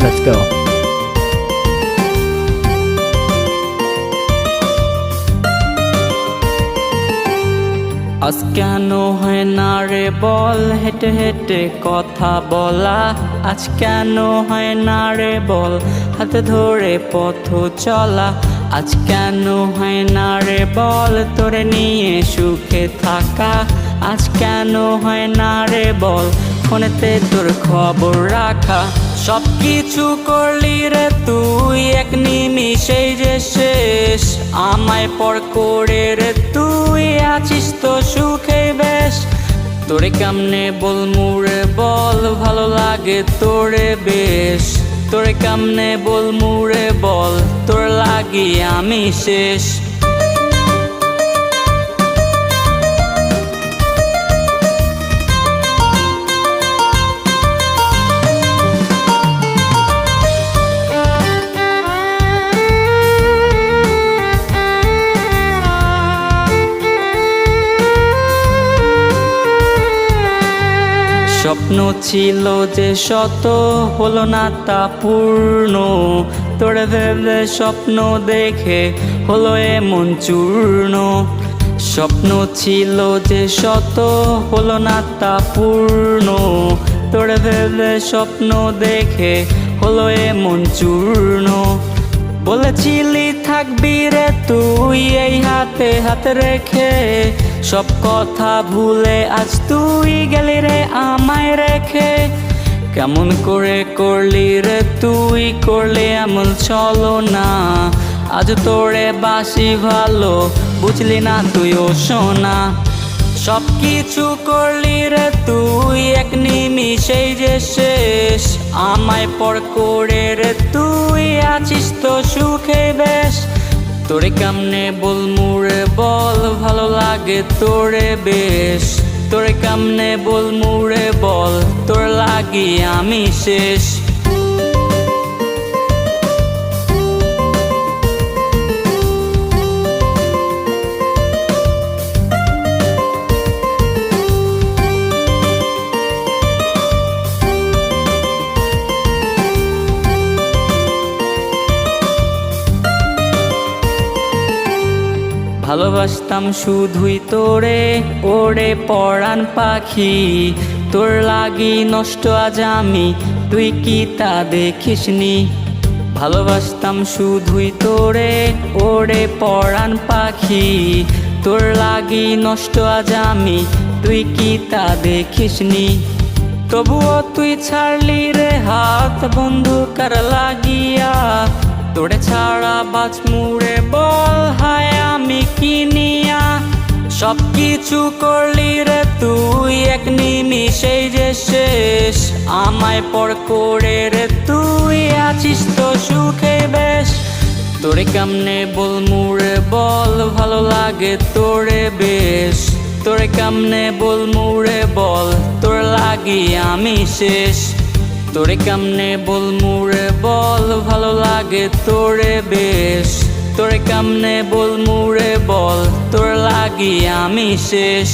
Let's go. আজ কেন হয় না রে বল হেঁটে হেঁটে কথা বলা আজ কেন হয় না রে বল হাতে ধরে পথ চলা আজ কেন হয় না রে বল তোরে নিয়ে সুখে থাকা আজ কেন হয় না রে বল ফোনেতে তোর খবর রাখা সব কিছু করলি রে তুই এক নিমিষেই যে শেষ। আমায় পর করে রে তুই আছিস তো সুখে বেশ। তোরে কামনে বল মুড়ে বল, ভালো লাগে তোরে বেশ। তোরে কামনে বল মুড়ে বল, তোর লাগি আমি শেষ। স্বপ্ন ছিল যে শত হলো না তা পূর্ণ। তোরে ভেবে স্বপ্ন দেখে হলো এমন চূর্ণ। স্বপ্ন ছিল যে শত হলো না তা পূর্ণ। তোরে ভেবে স্বপ্ন দেখে হলো এমন চূর্ণ। বলেছিলি থাকবি রে তুই এই হাতে হাত রেখে। সব কথা ভুলে আজ তুই গেলি রে আমায় রেখে। কেমন করে করলি রে তুই করলে এমন চলো না। আজ তোরে বাসি ভালো, বুঝলি না তুইও শোনা সব কিছু করলি রে তুই, এক নিমিষেই যে শেষ। আমায় পর করে রে, তুই আছিস তো সুখে বেশ। তোরে কামনে বল মুড়ে বল, ভালো লাগে তোরে বেশ। তোরে কামনে বল মুড়ে বল, তোর লাগি আমি শেষ। ভালোবাসতাম শুধুই তোরে, ওরে পরাণ পাখি। তোর লাগি নষ্ট আজ আমি, তুই কি তা দেখিসনি? ভালোবাসতাম শুধুই তোরে, ওরে পরাণ পাখি। তোর লাগি নষ্ট আজ আমি, তুই কি তা দেখিসনি? তবুও তুই ছাড়লি রে হাত, বন্ধু, কার লাগিয়া? তোরে ছাড়া বাজ মুড়ে বল, হায় আমি কিনিয়া সব কিছু করলি রে তুই এক নিমিষেই যে শেষ। আমায় পর করে রে তুই আছিস তো সুখে বেশ। তোরে কেমনে বল মুড়ে বল, ভালো লাগে তোরে বেশ। তোরে কেমনে বল মুড়ে বল, তোর লাগি আমি শেষ। তোরে কেমনে বল মুড়ে বল, ভালো লাগে তোরে বেশ। তোরে কামনে বল মুড়ে বল তোর লাগি আমি শেষ।